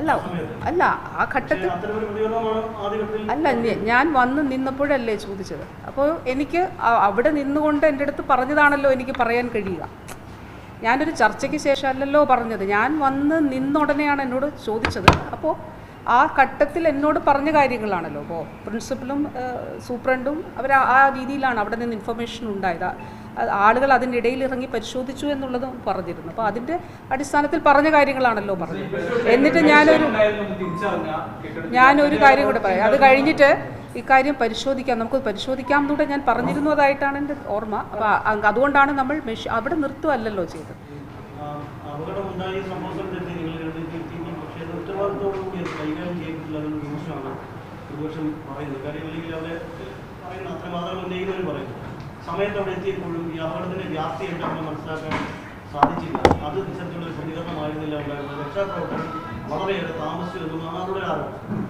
അല്ല. അല്ല ആ ഘട്ടത്തിൽ അല്ല ഞാൻ വന്ന് നിന്നപ്പോഴല്ലേ ചോദിച്ചത്. അപ്പോൾ എനിക്ക് അവിടെ നിന്നുകൊണ്ട് എന്റെ അടുത്ത് പറഞ്ഞതാണല്ലോ എനിക്ക് പറയാൻ കഴിയുക. ഞാനൊരു ചർച്ചയ്ക്ക് ശേഷം അല്ലല്ലോ പറഞ്ഞത്. ഞാൻ വന്ന് നിന്നുടനെയാണ് എന്നോട് ചോദിച്ചത്. അപ്പോൾ ആ ഘട്ടത്തിൽ എന്നോട് പറഞ്ഞ കാര്യങ്ങളാണല്ലോ. അപ്പോൾ പ്രിൻസിപ്പലും സൂപ്രണ്ടും അവർ ആ രീതിയിലാണ് അവിടെ നിന്ന് ഇൻഫർമേഷൻ ഉണ്ടായത്. ആളുകൾ അതിന്റെ ഇടയിൽ ഇറങ്ങി പരിശോധിച്ചു എന്നുള്ളതും പറഞ്ഞിരുന്നു. അപ്പോൾ അതിന്റെ അടിസ്ഥാനത്തിൽ പറഞ്ഞ കാര്യങ്ങളാണല്ലോ പറഞ്ഞത്. എന്നിട്ട് ഞാനൊരു ഞാനൊരു കാര്യം കൂടെ പറയാം. അത് കഴിഞ്ഞിട്ട് ഇക്കാര്യം പരിശോധിക്കാം. നമുക്ക് പരിശോധിക്കാം എന്നൂടെ ഞാൻ പറഞ്ഞിരുന്നതായിട്ടാണ് എന്റെ ഓർമ്മ. അപ്പോൾ അതുകൊണ്ടാണ് നമ്മൾ മെഷി അവിടെ നിർത്തുമല്ലല്ലോ ചെയ്തത്. പ്രതിപക്ഷം പറയുന്നത്. കാര്യം അല്ലെങ്കിൽ അവരെ പറയുന്ന അത്ര വാദങ്ങൾ ഉന്നയിക്കുന്നവർ പറയുന്നു. സമയത്ത് അവിടെ എത്തിയപ്പോഴും ഈ അപകടത്തിന്റെ വ്യാപ്തി എന്താണെന്ന് മനസ്സിലാക്കാൻ സാധിച്ചില്ല. അത് ഇത്തരത്തിലുള്ള പ്രതികരണമായിരുന്നില്ല ഉണ്ടായിരുന്നത്. രക്ഷാപ്രവർത്തനം വളരെയേറെ താമസിച്ചു എന്നതാണ് നമ്മുടെ ആരോപണം.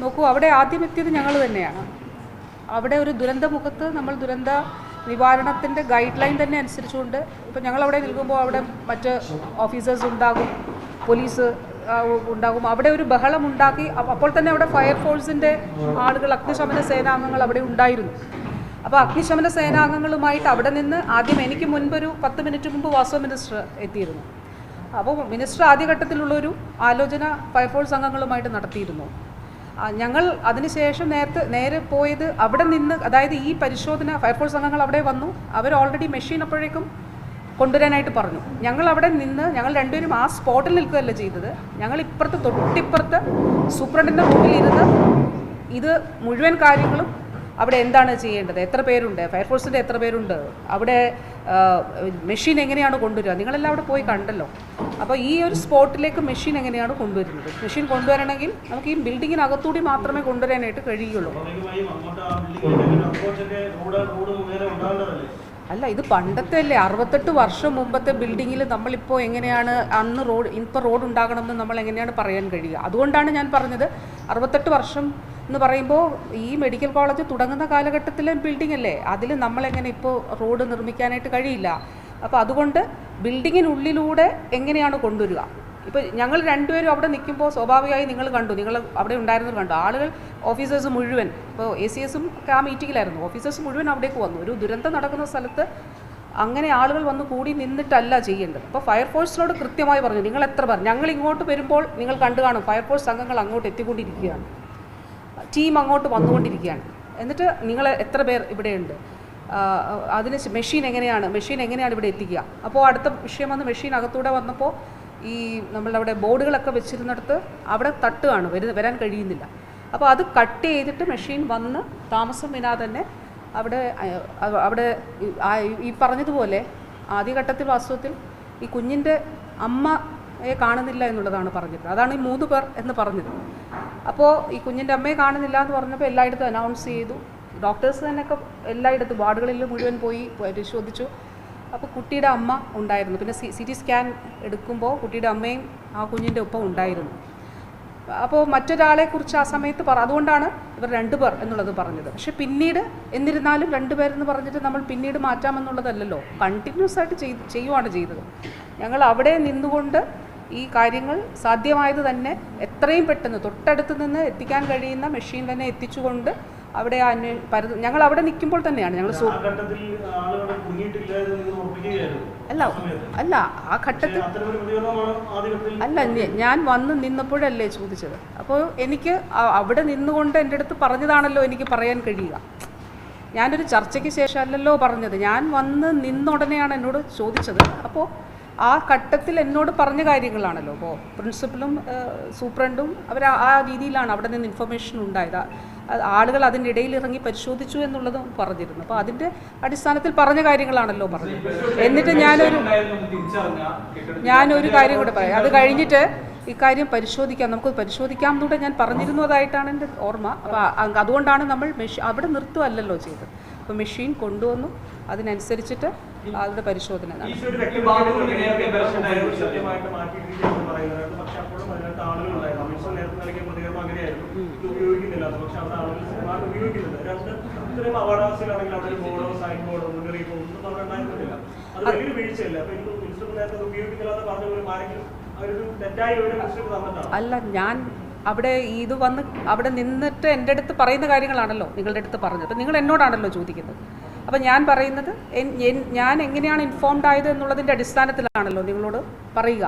നോക്കൂ അവിടെ ആദ്യം എത്തിയത് ഞങ്ങൾ തന്നെയാണ്. അവിടെ ഒരു ദുരന്തമുഖത്ത് നമ്മൾ ദുരന്ത നിവാരണത്തിന്റെ ഗൈഡ് ലൈൻ തന്നെ അനുസരിച്ചുകൊണ്ട് ഇപ്പം ഞങ്ങൾ അവിടെ നിൽക്കുമ്പോൾ അവിടെ മറ്റ് ഓഫീസേഴ്സ് ഉണ്ടാകും പോലീസ് ഉണ്ടാകും. അവിടെ ഒരു ബഹളം ഉണ്ടാക്കി അപ്പോൾ തന്നെ അവിടെ ഫയർ ഫയർഫോഴ്സിന്റെ ആളുകൾ അഗ്നിശമന സേനാംഗങ്ങൾ അവിടെ ഉണ്ടായിരുന്നു. അപ്പോൾ അഗ്നിശമന സേനാംഗങ്ങളുമായിട്ട് അവിടെ നിന്ന് ആദ്യം എനിക്ക് മുൻപൊരു പത്ത് മിനിറ്റ് മുമ്പ് വാസവ മിനിസ്റ്റർ എത്തിയിരുന്നു. അപ്പോൾ മിനിസ്റ്റർ ആദ്യഘട്ടത്തിലുള്ളൊരു ആലോചന ഫയർഫോഴ്സ് അംഗങ്ങളുമായിട്ട് നടത്തിയിരുന്നു. ഞങ്ങൾ അതിനുശേഷം നേരത്തെ നേരെ പോയത് അവിടെ നിന്ന് അതായത് ഈ പരിശോധന ഫയർഫോഴ്സ് അംഗങ്ങൾ അവിടെ വന്നു. അവർ ഓൾറെഡി മെഷീൻ അപ്പോഴേക്കും കൊണ്ടുവരാനായിട്ട് പറഞ്ഞു. ഞങ്ങൾ അവിടെ നിന്ന് ഞങ്ങൾ രണ്ടുപേരും ആ സ്പോട്ടിൽ നിൽക്കുകയല്ല ചെയ്തത്. ഞങ്ങൾ ഇപ്പുറത്ത് തൊട്ടിപ്പുറത്ത് സൂപ്രണ്ടിന്റെ റൂമിൽ ഇരുന്ന് ഇത് മുഴുവൻ കാര്യങ്ങളും അവിടെ എന്താണ് ചെയ്യേണ്ടത്? എത്ര പേരുണ്ട്? ഫയർഫോഴ്സിന്റെ എത്ര പേരുണ്ട്? അവിടെ മെഷീൻ എങ്ങനെയാണ് കൊണ്ടുവരിക? നിങ്ങളെല്ലാം അവിടെ പോയി കണ്ടല്ലോ. അപ്പോൾ ഈ ഒരു സ്പോട്ടിലേക്ക് മെഷീൻ എങ്ങനെയാണ് കൊണ്ടുവരുന്നത്? മെഷീൻ കൊണ്ടുവരണമെങ്കിൽ നമുക്ക് ഈ ബിൽഡിങ്ങിനകത്തൂടി മാത്രമേ കൊണ്ടുവരാനായിട്ട് കഴിയുള്ളൂ. അല്ല ഇത് പണ്ടത്തെ അല്ലേ? അറുപത്തെട്ട് വർഷം മുമ്പത്തെ ബിൽഡിങ്ങിൽ നമ്മളിപ്പോൾ എങ്ങനെയാണ് അന്ന് റോഡ് ഇപ്പോൾ റോഡ് ഉണ്ടാകണമെന്ന് നമ്മൾ എങ്ങനെയാണ് പറയാൻ കഴിയുക? അതുകൊണ്ടാണ് ഞാൻ പറഞ്ഞത് അറുപത്തെട്ട് വർഷം എന്ന് പറയുമ്പോൾ ഈ മെഡിക്കൽ കോളേജ് തുടങ്ങുന്ന കാലഘട്ടത്തിലെ ബിൽഡിംഗ് അല്ലേ? അതിൽ നമ്മളെങ്ങനെ ഇപ്പോൾ റോഡ് നിർമ്മിക്കാനായിട്ട് കഴിയില്ല. അപ്പോൾ അതുകൊണ്ട് ബിൽഡിങ്ങിനുള്ളിലൂടെ എങ്ങനെയാണ് കൊണ്ടുവരിക? ഇപ്പോൾ ഞങ്ങൾ രണ്ടുപേരും അവിടെ നിൽക്കുമ്പോൾ സ്വാഭാവികമായി നിങ്ങൾ കണ്ടു. നിങ്ങൾ അവിടെ ഉണ്ടായിരുന്നത് കണ്ടു. ആളുകൾ ഓഫീസേഴ്സ് മുഴുവൻ ഇപ്പോൾ എ സി എസും ആ മീറ്റിങ്ങിലായിരുന്നു ഓഫീസേഴ്സ് മുഴുവൻ അവിടേക്ക് വന്നു. ഒരു ദുരന്തം നടക്കുന്ന സ്ഥലത്ത് അങ്ങനെ ആളുകൾ വന്ന് കൂടി നിന്നിട്ടല്ല ചെയ്യേണ്ടത്. അപ്പോൾ ഫയർഫോഴ്സിനോട് കൃത്യമായി പറഞ്ഞു. നിങ്ങൾ എത്ര പേർ ഞങ്ങൾ ഇങ്ങോട്ട് വരുമ്പോൾ നിങ്ങൾ കണ്ടു കാണും. ഫയർഫോഴ്സ് സംഘങ്ങൾ അങ്ങോട്ട് എത്തിക്കൊണ്ടിരിക്കുകയാണ്. ടീം അങ്ങോട്ട് വന്നുകൊണ്ടിരിക്കുകയാണ്. എന്നിട്ട് നിങ്ങൾ എത്ര പേർ ഇവിടെയുണ്ട്? അതിന് മെഷീൻ എങ്ങനെയാണ്? മെഷീൻ എങ്ങനെയാണ് ഇവിടെ എത്തിക്കുക? അപ്പോൾ അടുത്ത വിഷയം വന്ന് മെഷീൻ അകത്തൂടെ വന്നപ്പോൾ ഈ നമ്മളുടെ അവിടെ ബോർഡുകളൊക്കെ വെച്ചിരുന്നിടത്ത് അവിടെ തട്ടുകയാണ് വരുന്ന വരാൻ കഴിയുന്നില്ല. അപ്പോൾ അത് കട്ട് ചെയ്തിട്ട് മെഷീൻ വന്ന് താമസം വിനാ തന്നെ അവിടെ അവിടെ ഈ- പറഞ്ഞതുപോലെ ആദ്യഘട്ടത്തിൽ വാസ്തവത്തിൽ ഈ കുഞ്ഞിന്റെ അമ്മയെ കാണുന്നില്ല എന്നുള്ളതാണ് പറഞ്ഞത് അതാണ് ഈ മൂന്ന് പേർ എന്ന് പറഞ്ഞത്. അപ്പോൾ ഈ കുഞ്ഞിന്റെ അമ്മയെ കാണുന്നില്ല എന്ന് പറഞ്ഞപ്പോൾ എല്ലായിടത്തും അനൗൺസ് ചെയ്തു. ഡോക്ടേഴ്സ് തന്നെയൊക്കെ എല്ലായിടത്തും വാർഡുകളിൽ മുഴുവൻ പോയി പരിശോധിച്ചു. അപ്പോൾ കുട്ടിയുടെ അമ്മ ഉണ്ടായിരുന്നു. പിന്നെ സി സി ടി സ്കാൻ എടുക്കുമ്പോൾ കുട്ടിയുടെ അമ്മയും ആ കുഞ്ഞിന്റെ ഒപ്പം ഉണ്ടായിരുന്നു. അപ്പോൾ മറ്റൊരാളെക്കുറിച്ച് ആ സമയത്ത് പറ അതുകൊണ്ടാണ് ഇവർ രണ്ടുപേർ എന്നുള്ളത് പറഞ്ഞത്. പക്ഷെ പിന്നീട് എന്നിരുന്നാലും രണ്ടുപേരെന്ന് പറഞ്ഞിട്ട് നമ്മൾ പിന്നീട് മാറ്റാമെന്നുള്ളതല്ലല്ലോ. കണ്ടിന്യൂസ് ആയിട്ട് ചെയ്ത് ചെയ്യുവാണ് ചെയ്തത്. ഞങ്ങൾ അവിടെ നിന്നുകൊണ്ട് ഈ കാര്യങ്ങൾ സാധ്യമായത് തന്നെ എത്രയും പെട്ടെന്ന് തൊട്ടടുത്ത് നിന്ന് എത്തിക്കാൻ കഴിയുന്ന മെഷീൻ തന്നെ എത്തിച്ചുകൊണ്ട് അവിടെ ആ അന്വേ പരത ഞങ്ങൾ അവിടെ നിൽക്കുമ്പോൾ തന്നെയാണ് ഞങ്ങൾ അല്ല അല്ല ആ ഘട്ടത്തിൽ അല്ല ഞാൻ വന്ന് നിന്നപ്പോഴല്ലേ ചോദിച്ചത്. അപ്പോൾ എനിക്ക് അവിടെ നിന്നുകൊണ്ട് എന്റെ അടുത്ത് പറഞ്ഞതാണല്ലോ എനിക്ക് പറയാൻ കഴിയുക. ഞാനൊരു ചർച്ചയ്ക്ക് ശേഷം അല്ലല്ലോ പറഞ്ഞത്. ഞാൻ വന്ന് നിന്നുടനെയാണ് എന്നോട് ചോദിച്ചത്. അപ്പോൾ ആ ഘട്ടത്തിൽ എന്നോട് പറഞ്ഞ കാര്യങ്ങളാണല്ലോ. അപ്പോൾ പ്രിൻസിപ്പലും സൂപ്രണ്ടും അവർ ആ രീതിയിലാണ് അവിടെ നിന്ന് ഇൻഫർമേഷൻ ഉണ്ടായത്. ആളുകൾ അതിന്റെ ഇടയിൽ ഇറങ്ങി പരിശോധിച്ചു എന്നുള്ളതും പറഞ്ഞിരുന്നു. അപ്പോൾ അതിന്റെ അടിസ്ഥാനത്തിൽ പറഞ്ഞ കാര്യങ്ങളാണല്ലോ പറഞ്ഞത്. എന്നിട്ട് ഞാനൊരു ഞാനൊരു കാര്യം കൂടെ പറയാം. അത് കഴിഞ്ഞിട്ട് ഇക്കാര്യം പരിശോധിക്കാം. നമുക്ക് പരിശോധിക്കാം എന്നൂടെ ഞാൻ പറഞ്ഞിരുന്നതായിട്ടാണ് എന്റെ ഓർമ്മ. അപ്പോൾ അതുകൊണ്ടാണ് നമ്മൾ മെഷീൻ അവിടെ നിർത്തുമല്ലല്ലോ ചെയ്തത്. അപ്പോൾ മെഷീൻ കൊണ്ടുവന്നു. അതിനനുസരിച്ചിട്ട് അതിന്റെ പരിശോധന അല്ല ഞാൻ അവിടെ ഇത് വന്ന് അവിടെ നിന്നിട്ട് എന്റെ അടുത്ത് പറയുന്ന കാര്യങ്ങളാണല്ലോ നിങ്ങളുടെ അടുത്ത് പറഞ്ഞത്. അപ്പം നിങ്ങൾ എന്നോടാണല്ലോ ചോദിക്കുന്നത്. അപ്പം ഞാൻ പറയുന്നത് ഞാൻ എങ്ങനെയാണ് ഇൻഫോംഡ് ആയത് എന്നുള്ളതിന്റെ അടിസ്ഥാനത്തിലാണല്ലോ നിങ്ങളോട് പറയുക.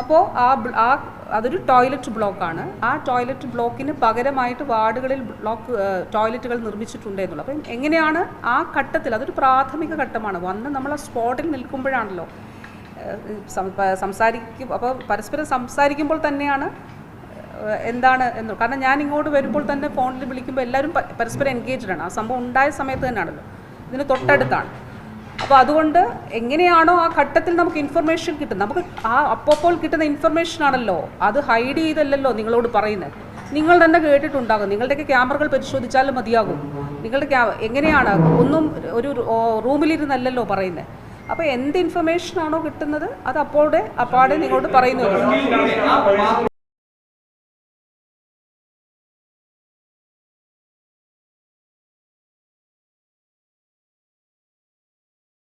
അപ്പോൾ ആ ആ അതൊരു ടോയ്ലറ്റ് ബ്ലോക്കാണ് ആ ടോയ്ലറ്റ് ബ്ലോക്കിന് പകരമായിട്ട് വാർഡുകളിൽ ബ്ലോക്ക് ടോയ്ലറ്റുകൾ നിർമ്മിച്ചിട്ടുണ്ട് എന്നുള്ളത്. അപ്പം എങ്ങനെയാണ് ആ ഘട്ടത്തിൽ അതൊരു പ്രാഥമിക ഘട്ടമാണ്. വന്ന് നമ്മൾ ആ സ്പോട്ടിൽ നിൽക്കുമ്പോഴാണല്ലോ സംസാരിക്കും അപ്പോൾ പരസ്പരം സംസാരിക്കുമ്പോൾ തന്നെയാണ് എന്താണ് എന്ന്. കാരണം ഞാൻ ഇങ്ങോട്ട് വരുമ്പോൾ തന്നെ ഫോണിൽ വിളിക്കുമ്പോൾ എല്ലാവരും പരസ്പരം എൻഗേജ്ഡ് ആണ്. ആ സംഭവം ഉണ്ടായ സമയത്ത് തന്നെയാണല്ലോ. ഇതിന് തൊട്ടടുത്താണ്. അപ്പോൾ അതുകൊണ്ട് എങ്ങനെയാണോ ആ ഘട്ടത്തിൽ നമുക്ക് ഇൻഫർമേഷൻ കിട്ടുന്നത്. നമുക്ക് ആ അപ്പോൾ കിട്ടുന്ന ഇൻഫർമേഷൻ ആണല്ലോ. അത് ഹൈഡ് ചെയ്തല്ലല്ലോ നിങ്ങളോട് പറയുന്നത്. നിങ്ങൾ തന്നെ കേട്ടിട്ടുണ്ടാകും. നിങ്ങളുടെയൊക്കെ ക്യാമറകൾ പരിശോധിച്ചാലും മതിയാകും. നിങ്ങളുടെ ക്യാ എങ്ങനെയാണ്? ഒന്നും ഒരു റൂമിലിരുന്നല്ലല്ലോ പറയുന്നത്. അപ്പോൾ എന്ത് ഇൻഫർമേഷൻ ആണോ കിട്ടുന്നത് അത് അപ്പോടെ അപ്പാടെ നിങ്ങളോട് പറയുന്നു